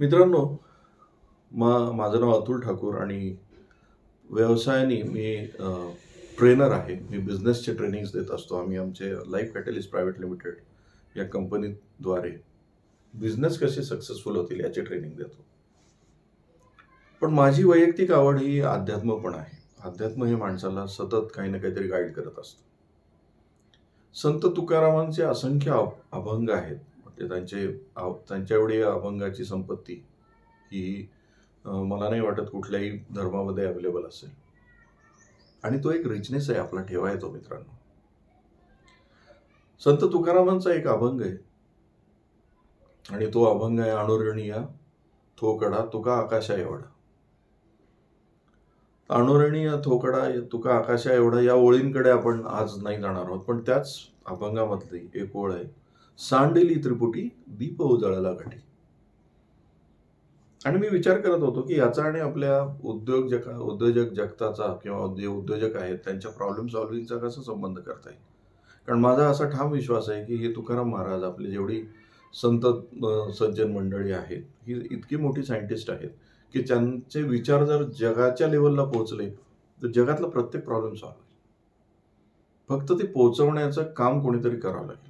मित्रांनो मा माझं नाव अतुल ठाकूर आणि व्यवसायाने मी ट्रेनर आहे. मी बिझनेसचे ट्रेनिंग्स देत असतो. आम्ही आमचे लाईफ कॅटलिस्ट प्रायव्हेट लिमिटेड या कंपनीद्वारे बिझनेस कसे सक्सेसफुल होतील याचे ट्रेनिंग देतो. पण माझी वैयक्तिक आवड ही अध्यात्म पण आहे. अध्यात्म हे माणसाला सतत काही ना काहीतरी गाईड करत असतं. संत तुकारामांचे असंख्य अभंग आहेत. ते त्यांचे त्यांच्या एवढी अभंगाची संपत्ती ही मला नाही वाटत कुठल्याही धर्मामध्ये अवेलेबल असेल. आणि तो एक रिचनेस आहे आपला ठेवा येतो मित्रांनो. संत तुकारामांचा एक अभंग आहे. आणि तो अभंग आहे अणुरणीय थोकडा तुका आकाशा एवढा. अणुरणीय थोकडा तुका आकाशा एवढा या ओळींकडे आपण आज नाही जाणार आहोत. पण त्याच अभंगामधली एक ओळ आहे. सांडेली त्रिपुटी दीप उजळला घटी. आणि मी विचार करत होतो की याचा आणि आपल्या उद्योग जगा उद्योजक जगताचा किंवा जे उद्योजक आहेत त्यांच्या प्रॉब्लेम सॉल्व्हिंगचा कसा संबंध करता येईल? कारण माझा असा ठाम विश्वास आहे की हे तुकाराम महाराज आपली जेवढी संत सज्जन मंडळी आहेत ही इतकी मोठी सायंटिस्ट आहेत की त्यांचे विचार जर जगाच्या लेवलला पोहोचले तर जगातला प्रत्येक प्रॉब्लेम सॉल्व्ह होईल. फक्त ते पोहोचवण्याचं काम कोणीतरी करावं लागेल.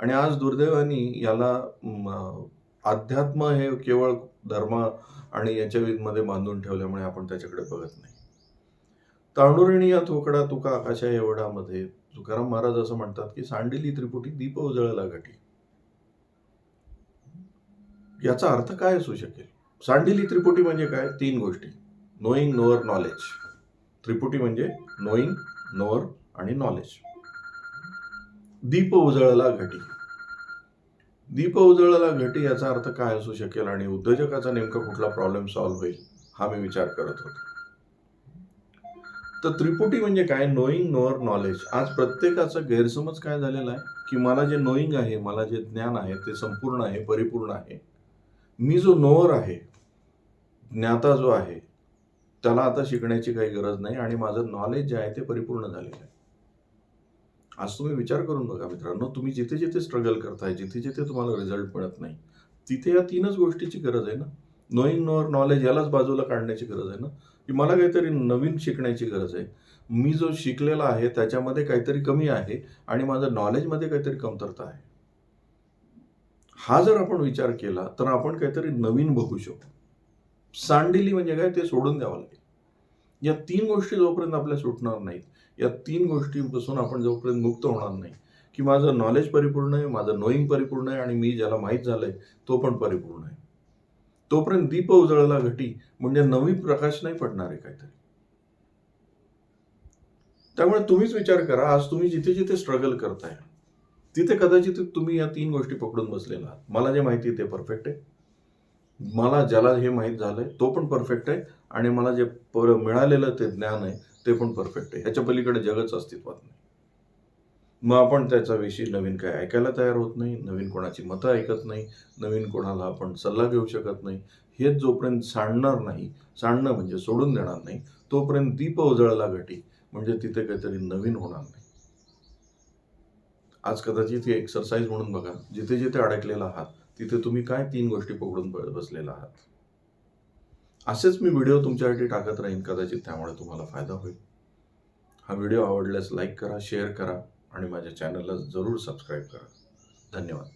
आणि आज दुर्दैवाने याला अध्यात्म हे केवळ धर्म आणि याच्यामध्ये बांधून ठेवल्यामुळे आपण त्याच्याकडे बघत नाही. तांडुरिणी या थोकडा तुका आकाशा एवढामध्ये तुकाराम महाराज असं म्हणतात की सांडिली त्रिपुटी दीप उजळला गाठी याचा अर्थ काय असू शकेल? सांडिली त्रिपुटी म्हणजे काय? तीन गोष्टी. नोईंग नोअर नॉलेज त्रिपुटी म्हणजे नोईंग नोअर आणि नॉलेज दीप उजळला घटी. दीप उजळला घटी याचा अर्थ काय असू शकेल आणि उद्योजकाचा नेमका कुठला प्रॉब्लेम सॉल्व्ह होईल हा मी विचार करत होतो. तर त्रिपुटी म्हणजे काय? नोईंग नोअर नॉलेज आज प्रत्येकाचा गैरसमज काय झालेला आहे? की मला जे नोईंग आहे मला जे ज्ञान आहे ते संपूर्ण आहे परिपूर्ण आहे. मी जो नोअर आहे ज्ञाता जो आहे त्याला आता शिकण्याची काही गरज नाही आणि माझं नॉलेज जे आहे ते परिपूर्ण झालेलं आहे. आज तुम्ही विचार करून बघा मित्रांनो तुम्ही जिथे जिथे स्ट्रगल करताय जिथे जिथे तुम्हाला रिझल्ट मिळत नाही तिथे या तीनच गोष्टीची गरज आहे ना? नोईंग नोअर नॉलेज यालाच बाजूला काढण्याची गरज आहे ना? की मला काहीतरी नवीन शिकण्याची गरज आहे. मी जो शिकलेला आहे त्याच्यामध्ये काहीतरी कमी आहे आणि माझं नॉलेजमध्ये काहीतरी कमतरता आहे. हा जर आपण विचार केला तर आपण काहीतरी नवीन बघू शकतो सांडिली म्हणजे काय? ते सोडून द्यावं लागेल. या तीन गोष्टी जोपर्यंत आपल्या सुटणार नाहीत या तीन गोष्टींपासून आपण जोपर्यंत मुक्त होणार नाही की माझं नॉलेज परिपूर्ण आहे माझं नोईंग परिपूर्ण आहे आणि मी ज्याला माहीत झालंय तो पण परिपूर्ण आहे. तोपर्यंत दीप उजळला घटी म्हणजे नवी प्रकाश नाही पडणार आहे काहीतरी. त्यामुळे तुम्हीच विचार करा आज तुम्ही जिथे जिथे स्ट्रगल करताय तिथे कदाचित तुम्ही या तीन गोष्टी पकडून बसलेला आहात. मला जे माहिती आहे ते परफेक्ट आहे. मला ज्याला हे माहीत झालंय तो पण परफेक्ट आहे आणि मला जे पर मिळालेलं ते ज्ञान आहे ते पण परफेक्ट आहे. ह्याच्या पलीकडे जगच अस्तित्वात नाही. मग आपण त्याच्याविषयी नवीन काय ऐकायला तयार होत नाही नवीन कोणाची मतं ऐकत नाही नवीन कोणाला आपण सल्ला घेऊ शकत नाही. हे जोपर्यंत सांडणार नाही सांडणं म्हणजे सोडून देणार नाही तोपर्यंत दीप उजळला घटी म्हणजे तिथे काहीतरी नवीन होणार नाही. आज कदाचित ही एक्सरसाइज म्हणून बघा जिथे जिथे अडकलेला आहात तिथे तुम्ही काय तीन गोष्टी पकडून ब- बसलेला आहात? असेच मी व्हिडिओ तुमच्यासाठी टाकत राहीन कदाचित त्यामुळे तुम्हाला फायदा होईल. हा व्हिडिओ आवडल्यास लाईक करा शेअर करा आणि माझ्या चॅनलला जरूर सबस्क्राईब करा. धन्यवाद.